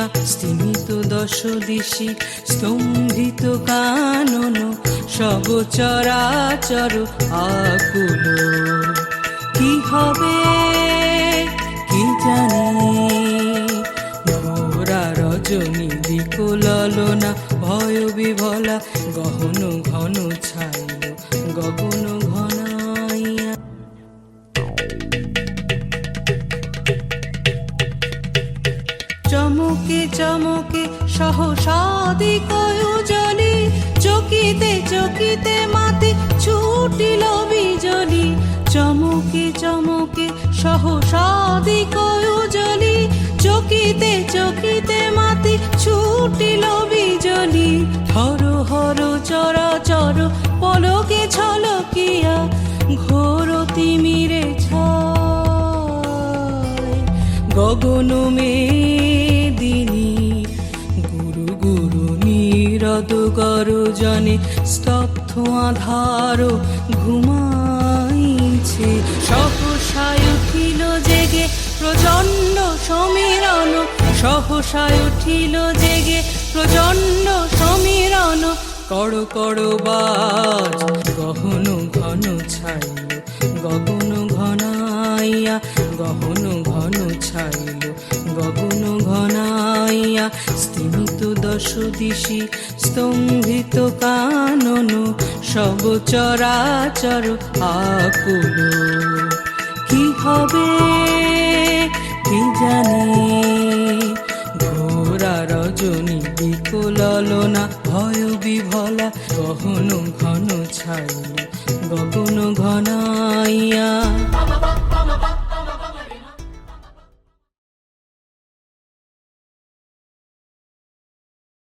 ঘনাইয়া স্তিমিত দশ দিশি স্তম্ভিত কানন সব চরাচর আকুল। কি হবে, কি জানি? ঘোরা রজনী বিকলনা ভয় বিভলা গহন ঘন ছাইল, গগন চমকে চমকে সহসাদি কয়জলি চকিতে চকিতে মাতে ছুটিল বিজলি চমকে চমকে সহসাদি কয়জলি চকিতে চকিতে মাতে ছুটিল বিজলি হর হর, চর চর, পলকে ছলকিয়া, ঘোর তিমিরে ছায় গগন মেদিনী নীরদ গরজনে স্তব্ধ আধার ঘুমাইছে। সহসায় উঠিল জেগে প্রচণ্ড সমীরণ, সহসায় উঠিল জেগে প্রচণ্ড সমীরণ। কড় কড় বাজ, গহন ঘন ছাইল, গগন ঘনাইয়া, গহন ঘন ছাইল, গগন ঘনাইয়া, স্তিমিত দশ দিশি স্তম্ভিত কানন সব চরাচর আকুল। কি হবে, কি জানি? ঘোরা রজনী বিকলনা ভয় বিভলা, গহন ঘন ছাইল গগন ঘনাইয়া